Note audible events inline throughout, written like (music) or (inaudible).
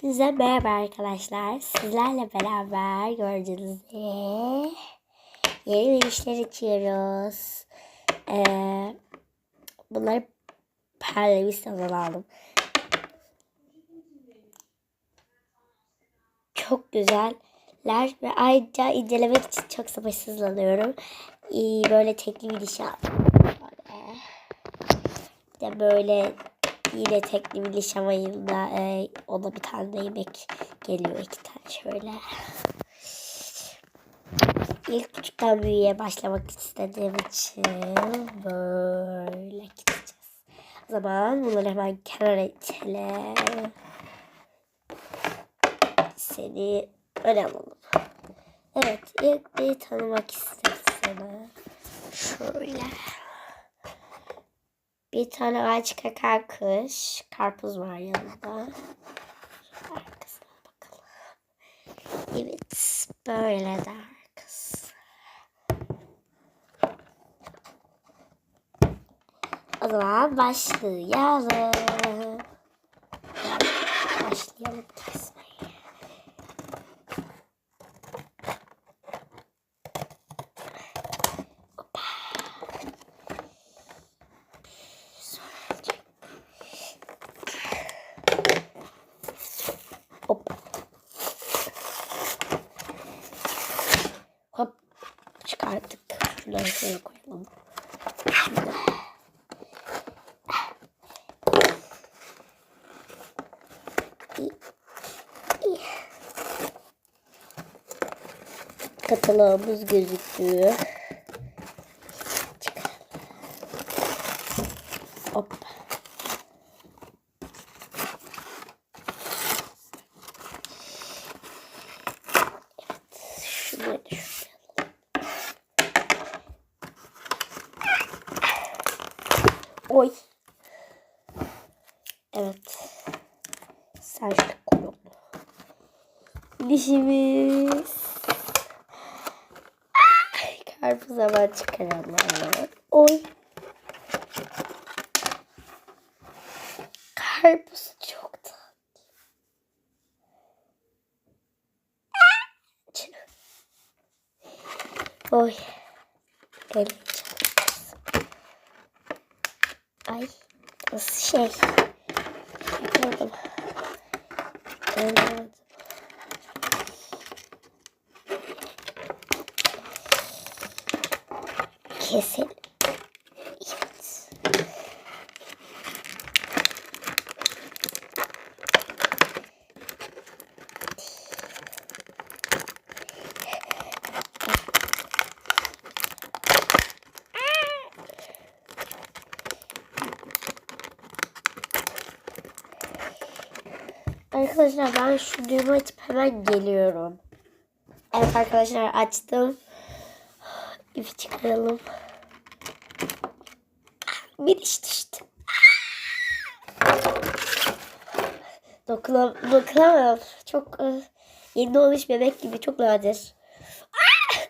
Hepinize merhaba arkadaşlar. Sizlerle beraber gördüğünüz gibi yeni bir işler açıyoruz. Ee, bunları Perlevistan'dan aldım. Çok güzeller ve ayrıca incelemek için çok sabırsızlanıyorum. Ee, böyle tekli bir diş aldım. Böyle. Böyle yine tekli bir diş havayında e, ona bir tane de yemek geliyor iki tane şöyle. İlk küçükten büyüğe başlamak istediğim için böyle gideceğiz. O zaman bunları hemen kenara itelim. Seni öne alalım. Evet ilk bir tanımak istedim seni. Şöyle. Bir tane ağaç kakar kış. Karpuz var yanında. Arkasına bakalım. Evet. Böyle de arkası. O zaman başlayalım. Başlayalım kesmeye. Hop. Hop. Çıkarttık. Şunları şöyle koyalım. Şimdi. Katalağımız gözüküyor. Çıkaralım. Hop. Şuraya da şuraya. Oy. Evet. Sen şöyle koy onu. Dişimiz. Karpuz hemen çıkaralım. Oy. Karpuz çok tatlı. Oy. Elim Ay. Şey. Yapamadım. Olmadı. Keselim. Arkadaşlar ben şu düğümü açıp hemen geliyorum. Evet arkadaşlar açtım. İpi çıkaralım. Bir diş düştü. Dokunam dokunamam. Çok e, yeni doğmuş bebek gibi çok nadir.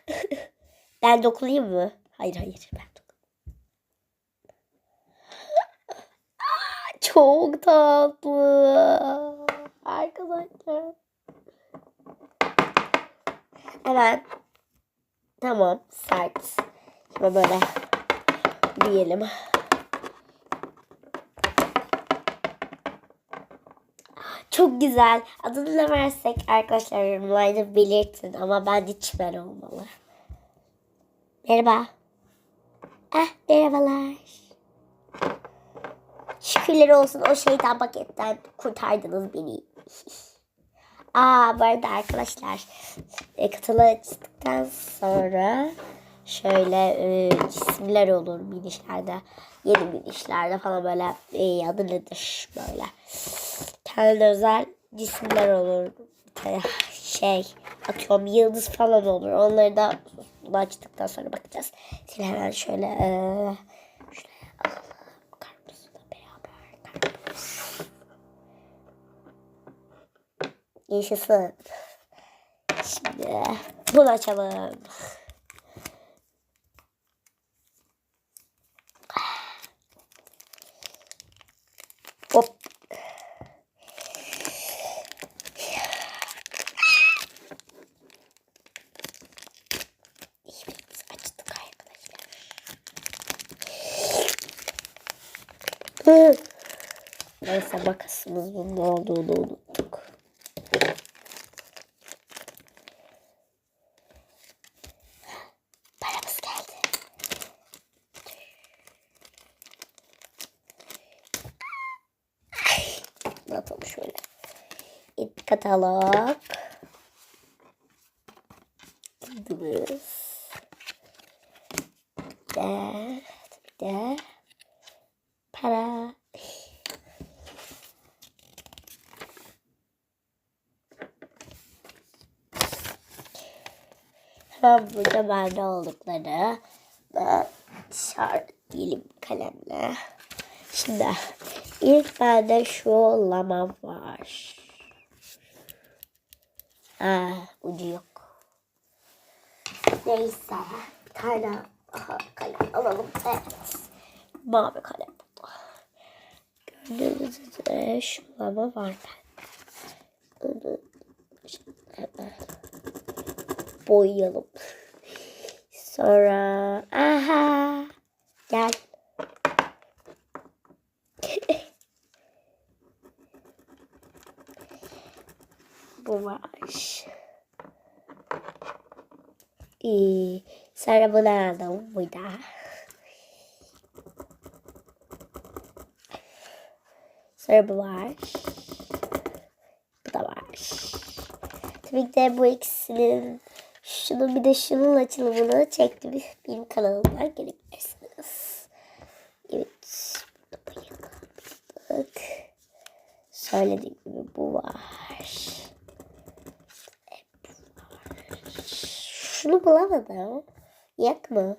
(laughs) ben dokunayım mı? Hayır hayır ben dokun. Çok tatlı. Arkadaşlar. Evet. Tamam. Sert. Şimdi böyle diyelim. Çok güzel. Adını ne versek arkadaşlar yorumlarda belirtin ama bence çimen olmalı. Merhaba. Ah merhabalar. Şükürler olsun o şeytan paketten kurtardınız beni. Aa bu arada arkadaşlar e, katılı açtıktan sonra şöyle e, cisimler olur minişlerde yeni minişlerde falan böyle e, adı nedir böyle. Kendi özel cisimler olur şey atıyorum yıldız falan olur. Onları da açtıktan sonra bakacağız. Şimdi hemen şöyle e, şuraya Yaşasın. Şimdi bunu açalım. Hop. Açtık arkadaşlar. Neyse bakasınız bunun ne olduğunu. Katalog. Gidiyoruz. De, de, para. Hemen burada bende oldukları da işaretleyelim kalemle. Şimdi ilk bende şu lama var. Ha, ucu yok. Neyse. Bir tane aha, kalem alalım. Evet. Mavi kalem. Gördüğünüz üzere şu lama var bende. Hemen boyayalım. Sonra aha gel. Bu var. Sonra bunu aldım burada. Sonra bu da var. Tabii ki de bu ikisinin şunu bir de şunun açılımını çektim. Benim kanalımdan görebilirsiniz. Evet. Burada bayıldık. Söylediğim gibi bu var. E, bu var. Şunu bulamadım. Yak mı?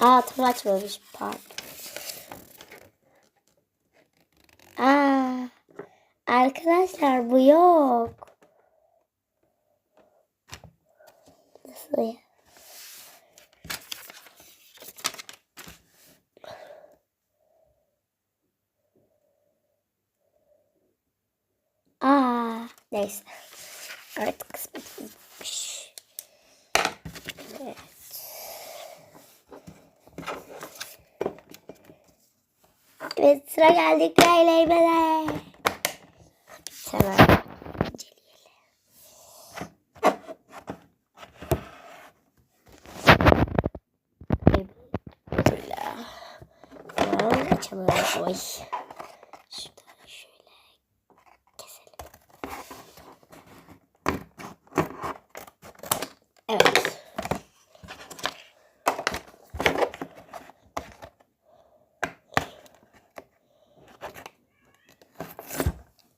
Aa tam açmamış pardon. Aa, arkadaşlar bu yok. Nasıl ya? Aa, neyse. Artık kısmet bitmiş. Evet. Evet sıra geldik. Böyle. Hemen açalım. Oy. Şuradan şöyle keselim. Evet.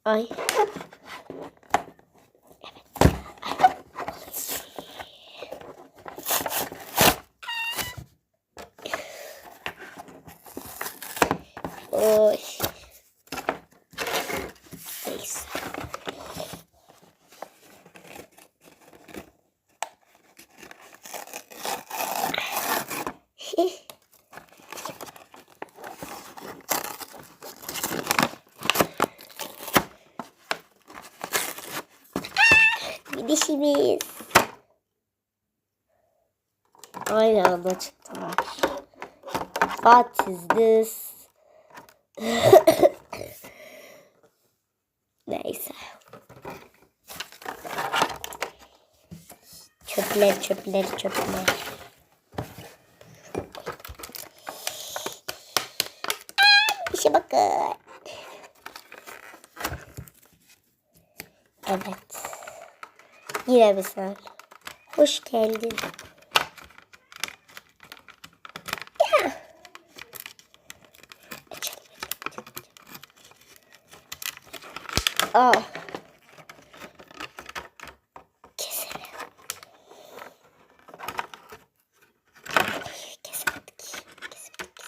Ay. Oy. Neyse. Gidişimiz. Aynı anda çıktılar. What is this? (laughs) Neyse. Çöpler, çöpler, çöpler. İşe bakın. Evet. Sen. Hoş geldin. Ya. Açalım. Aa. Keselim. Kesemedik. Kesemedik.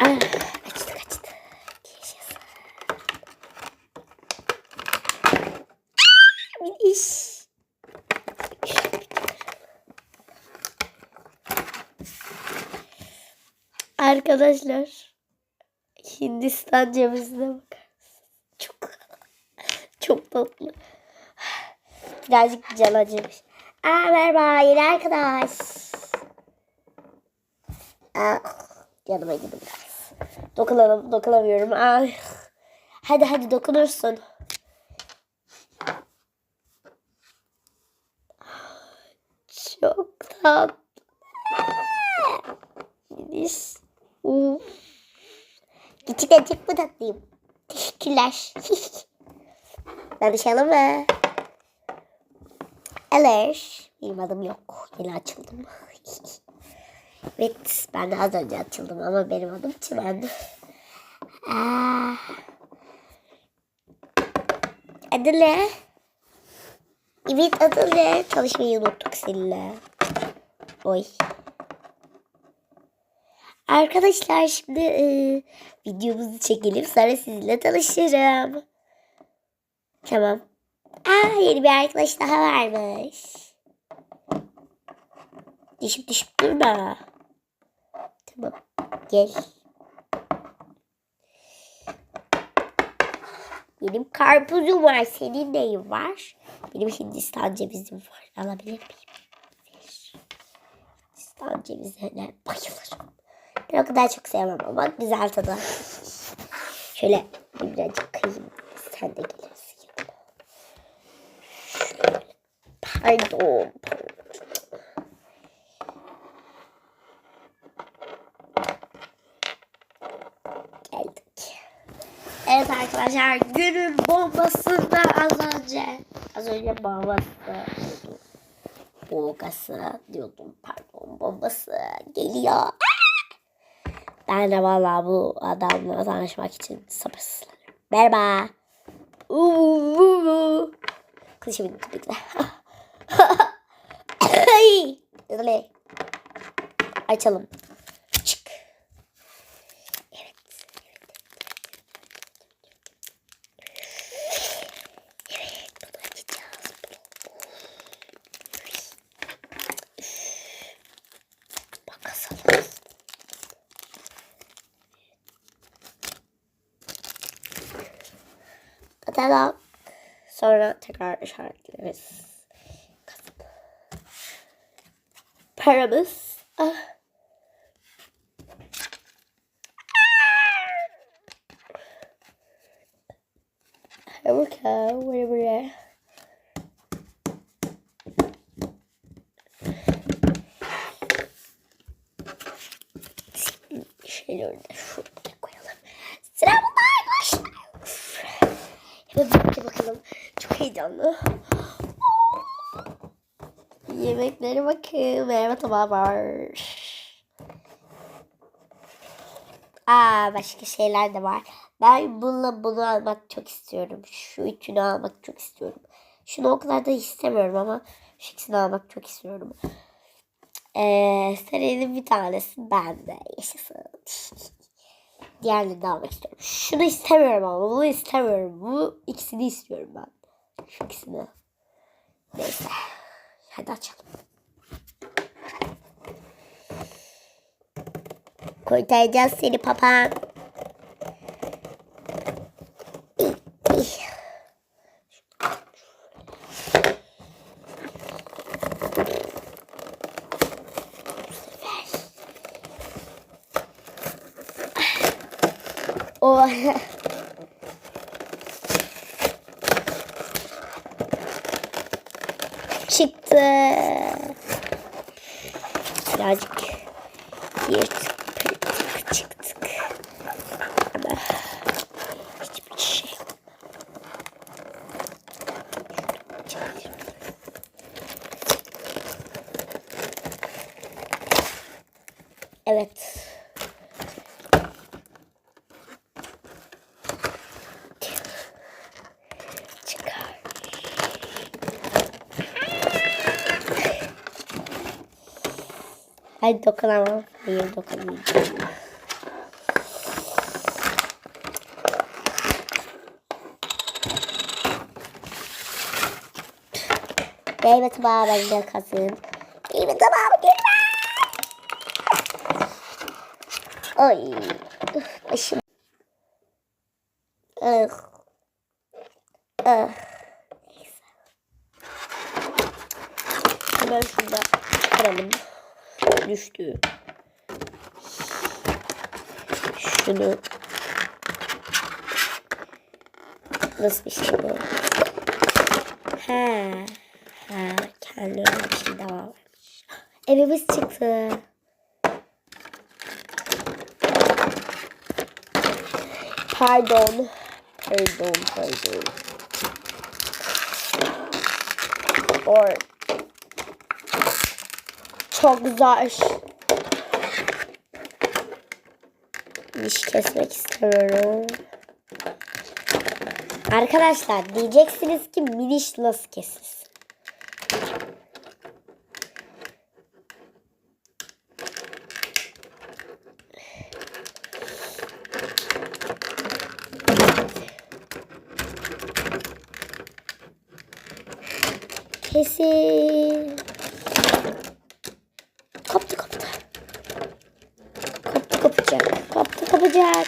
Ah, açtık açtık. Yaşasın. Miniş. Arkadaşlar Hindistan cevizine bakar? Çok çok tatlı. Birazcık can acımış. Aa merhaba yeni arkadaş. Aa, yanıma gidin biraz. Dokunalım, dokunamıyorum. Aa, hadi hadi dokunursun. Çok tatlı. Gidiş. Uf. Küçük acık mı tatlıyım? Teşekkürler. (laughs) Tanışalım mı? Eller. Benim adım yok. Yeni açıldım. (laughs) evet ben de az önce açıldım ama benim adım Çimen. Aa. Adı ne? Evet adı ne? Çalışmayı unuttuk seninle. Oy. Arkadaşlar şimdi e, videomuzu çekelim sonra sizinle tanışırım. Tamam. Aa yeni bir arkadaş daha varmış. Düşüp düşüp durma. Tamam. Gel. Benim karpuzum var. Senin neyin var? Benim Hindistan cevizim var. Alabilir miyim? Hindistan cevizine bayılırım. Ben o kadar çok sevmem ama güzel tadı. Şöyle birazcık kıyayım. Sen de gelirsin yanıma. Pardon. Geldik. Evet arkadaşlar günün bombasında az önce. Az önce bombası. Bombası diyordum pardon bombası geliyor. Ben de vallahi bu adamla tanışmak için sabırsızlanıyorum. Merhaba. Kılıçımı. (laughs) Öyle. Açalım. Çık. Evet. Evet. Bunu açacağız. Bakalım. Atalım. Sonra tekrar işaretleriz. Kazım. Paramız. Ah. Go. Whatever. it- Şöyle de şuraya koyalım. Bunda arkadaşlar. Hemen bakalım. Çok heyecanlı. Yemeklere bakın. Merhaba tabağı var. Aa başka şeyler de var. Ben bununla bunu almak çok istiyorum. Şu üçünü almak çok istiyorum. Şunu o kadar da istemiyorum ama şu ikisini almak çok istiyorum. Ee, senenin bir tanesi bende. Yaşasın. (laughs) Diğerlerini de almak istiyorum. Şunu istemiyorum ama bunu istemiyorum. Bu ikisini istiyorum ben. Şu ikisini. Neyse. Hadi açalım. Kurtaracağız seni papağan. O (laughs) çıktı. Birazcık yırtık pırtık çıktık. Ama hiçbir şey yok. Evet. Hayır dokunamam. Hayır dokunamayacağım. Meyve tabağı bende kalsın. Meyve tabağı girme. Ay. Başım. Ah. Ah. Neyse. Hemen şurada çıkaralım. Düştü. Şunu Nasıl bir şey bu? Ha. Ha. Kendi bir şey daha. Evimiz çıktı. Pardon. Pardon, pardon. Or çok zor. Diş kesmek istemiyorum. Arkadaşlar diyeceksiniz ki miniş nasıl kesilir? Kesin. Koptu koptu. Koptu kopacak. Koptu kopacak.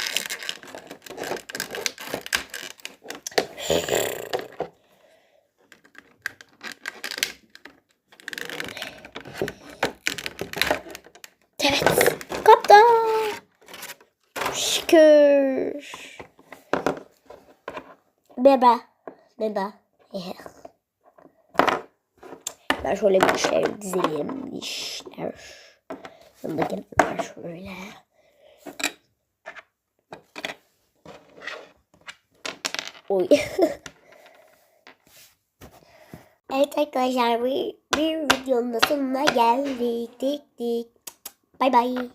Evet. Koptu. Şükür. Beba. Beba. Ben şöyle bir şey dizelim. İşler. Yanında gelirler şöyle. Oy. (laughs) evet arkadaşlar bir, bir videonun da sonuna geldik. Dik dik. Bay bay.